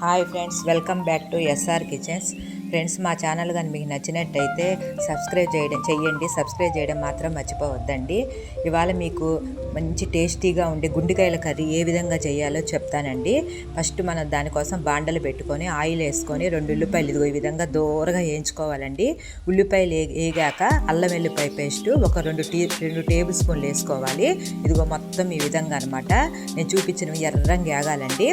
Hi friends welcome back to SR kitchens. Friends మా channel కానీ మీకు నచ్చినట్టయితే సబ్స్క్రైబ్ చేయడం చెయ్యండి. సబ్స్క్రైబ్ చేయడం మాత్రం మర్చిపోవద్దండి. ఇవాళ మీకు మంచి టేస్టీగా ఉండే గుండెకాయల కర్రీ ఏ విధంగా చేయాలో చెప్తానండి. ఫస్ట్ మనం దానికోసం బాండలు పెట్టుకొని ఆయిల్ వేసుకొని రెండు ఉల్లిపాయలు ఇదిగో ఈ విధంగా దూరగా వేయించుకోవాలండి. ఉల్లిపాయలు వేగాక అల్లం వెల్లిపాయ పేస్ట్ ఒక రెండు టీ రెండు టేబుల్ స్పూన్లు వేసుకోవాలి. ఇదిగో మొత్తం ఈ విధంగా అనమాట నేను చూపించిన ఎర్రంగా వేగాలండి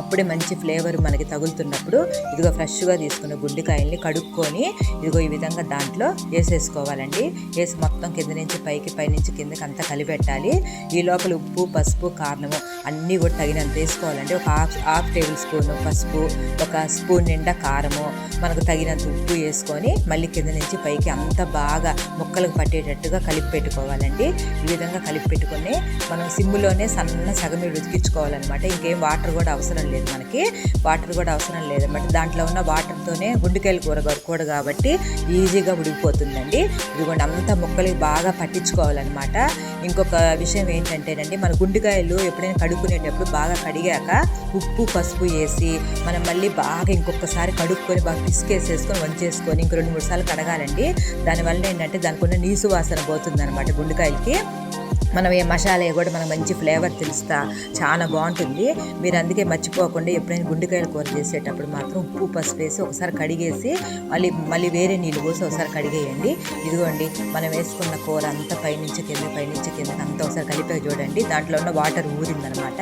అప్పుడే మంచి ఫ్లేవర్ మనకి తగులుతున్నప్పుడు ఇదిగో ఫ్రెష్గా తీసుకున్న గుండెకాయల్ని కడుక్కొని ఇదిగో ఈ విధంగా దాంట్లో వేసేసుకోవాలండి. వేసి మొత్తం కింద నుంచి పైకి పైనుంచి కిందకి అంతా కలిపెట్టాలి. ఈ లోపల ఉప్పు పసుపు కారణము అన్నీ కూడా తగినంత వేసుకోవాలండి. ఒక హాఫ్ హాఫ్ టేబుల్ స్పూన్ పసుపు ఒక స్పూన్ నిండా కారము మనకు తగినంత ఉప్పు వేసుకొని మళ్ళీ కింద నుంచి పైకి అంతా బాగా ముక్కలకు పట్టేటట్టుగా కలిపి పెట్టుకోవాలండి ఈ విధంగా కలిపి పెట్టుకొని మనం సిమ్ములోనే సన్న సగం ఉతికించుకోవాలన్నమాట ఇంకేం వాటర్ కూడా అవసరం లేదు మనకి. వాటర్ కూడా అవసరం లేదన్నమాట దాంట్లో ఉన్న వాటర్తోనే గుండెకాయలు కూర కూర కాబట్టి ఈజీగా ఉడికిపోతుందండి. ఇదిగోండి అంతా ముక్కలకి బాగా పట్టించుకోవాలన్నమాట. ఇంకొక విషయం ఏంటంటేనండి మన గుండెకాయలు ఎప్పుడైనా కడుక్కునేటప్పుడు బాగా కడిగాక ఉప్పు పసుపు వేసి మనం మళ్ళీ బాగా ఇంకొకసారి కడుక్కొని బాగా పిసికేసేసుకొని వంచేసుకొని ఇంక రెండు మూడు సార్లు కడగాలండి. దానివల్ల ఏంటంటే దానికి ఉన్న నీసు వాసన పోతుంది అనమాట గుండెకాయలకి. మనం ఏ మసాలా కూడా మనకు మంచి ఫ్లేవర్ తెలుస్తా చాలా బాగుంటుంది. మీరు అందుకే మర్చిపోకుండా ఎప్పుడైనా గుండెకాయలు కూర చేసేటప్పుడు మాత్రం ఉప్పు పసుపు వేసి ఒకసారి కడిగేసి మళ్ళీ మళ్ళీ వేరే నీళ్ళు పోసి ఒకసారి కడిగేయండి. ఇదిగోండి మనం వేసుకున్న కూర అంతా పైనుంచి కింద పైనుంచి కింద అంతా ఒకసారి కలిపే చూడండి. దాంట్లో ఉన్న వాటర్ ఊరిందనమాట.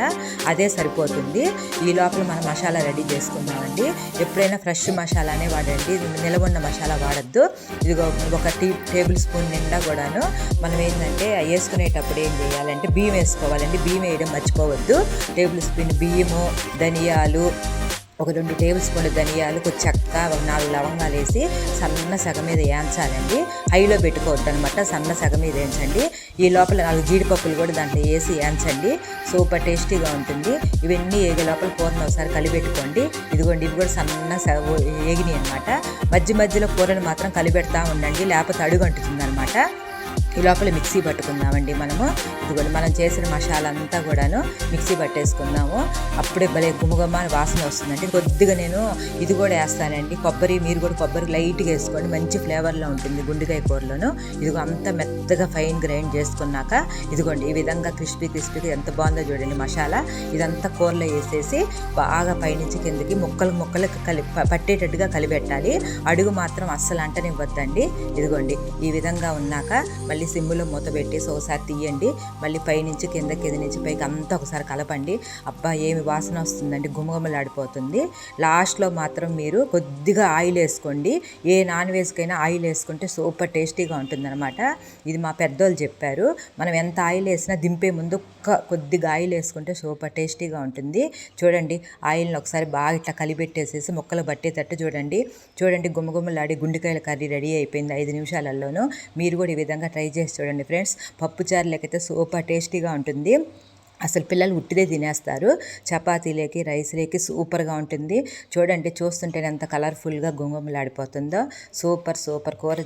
అదే సరిపోతుంది. ఈ లోపల మనం మసాలా రెడీ చేసుకుందామండి. ఎప్పుడైనా ఫ్రెష్ మసాలానే వాడండి. నిలవ ఉన్న మసాలా వాడద్దు. ఇదిగో ఒక టీ టేబుల్ స్పూన్ నిండా కూడాను మనం ఏంటంటే వేసుకునేటప్పుడు ఏం చేయాలంటే బియ్యం వేసుకోవాలండి. బియ్యం వేయడం మర్చిపోవద్దు. టేబుల్ స్పూన్ బియ్యము ధనియాలు ఒక రెండు టేబుల్ స్పూన్ ధనియాలు కొంచెం చెక్క ఒక నాలుగు లవంగాలు వేసి సన్న సగం మీద వేయించాలండి. హైలో పెట్టుకోవద్దు అనమాట సన్న సగం మీద వేయించండి. ఈ లోపల నాలుగు జీడిపప్పులు కూడా దాంట్లో వేసి వేయించండి. సూపర్ టేస్టీగా ఉంటుంది. ఇవన్నీ ఏగే లోపల కూరను ఒకసారి కలిపెట్టుకోండి. ఇదిగోండి ఇవి కూడా సన్న సగ ఏగినాయి అనమాట మధ్య మధ్యలో కూరను మాత్రం కలిపెడతా ఉండండి. లేకపోతే అడుగు అంటుతుంది అనమాట ఈ లోపల మిక్సీ పట్టుకుందామండి మనము. ఇదిగోండి మనం చేసిన మసాలా అంతా కూడాను మిక్సీ పట్టేసుకుందాము. అప్పుడే భలే గుమగుమ వాసన వస్తుందండి. కొద్దిగా నేను ఇది కూడా వేస్తానండి. కొబ్బరి మీరు కూడా కొబ్బరి లైట్గా వేసుకోండి. మంచి ఫ్లేవర్లో ఉంటుంది గుండెకాయ కూరలోను. ఇదిగో అంత మెత్తగా ఫైన్ గ్రైండ్ చేసుకున్నాక ఇదిగోండి ఈ విధంగా క్రిస్పీ క్రిస్పీగా ఎంత బాగుందో చూడండి మసాలా. ఇదంతా కూరలో వేసేసి బాగా పైనుంచి కిందకి ముక్కలు ముక్కలు కలి పట్టేటట్టుగా కలిపెట్టాలి. అడుగు మాత్రం అస్సలు అంటనివ్వద్దండి. ఇదిగోండి ఈ విధంగా ఉన్నాక మళ్ళీ సిమ్ములో మూత పెట్టేసి ఒకసారి తీయండి. మళ్ళీ పైనుంచి కింద కింద నుంచి పైకి అంతా ఒకసారి కలపండి. అబ్బా ఏమి వాసన వస్తుందండి. గుమగుమలాడిపోతుంది. లాస్ట్లో మాత్రం మీరు కొద్దిగా ఆయిల్ వేసుకోండి. ఏ నాన్ వెజ్కైనా ఆయిల్ వేసుకుంటే సూపర్ టేస్టీగా ఉంటుందన్నమాట. ఇది మా పెద్దోళ్ళు చెప్పారు. మనం ఎంత ఆయిల్ వేసినా దింపే ముందు కొద్దిగా ఆయిల్ వేసుకుంటే సూపర్ టేస్టీగా ఉంటుంది. చూడండి ఆయిల్ని ఒకసారి బాగా ఇట్లా కలిపెట్టేసేసి ముక్కలు పట్టేటట్టు చూడండి. చూడండి గుమ్మగుమ్మలాడి గుండెకాయల కర్రీ రెడీ అయిపోయింది ఐదు నిమిషాలలోనూ మీరు కూడా ఈ విధంగా ట్రై చేసి చూడండి ఫ్రెండ్స్. పప్పుచారు లేకపోతే సూపర్ టేస్టీగా ఉంటుంది. అసలు పిల్లలు ఉట్టిదే తినేస్తారు. చపాతీలేకి రైస్లేకి సూపర్గా ఉంటుంది. చూడండి చూస్తుంటే ఎంత కలర్ఫుల్గా గుంగుమలాడిపోతుందో. సూపర్ సూపర్ కూర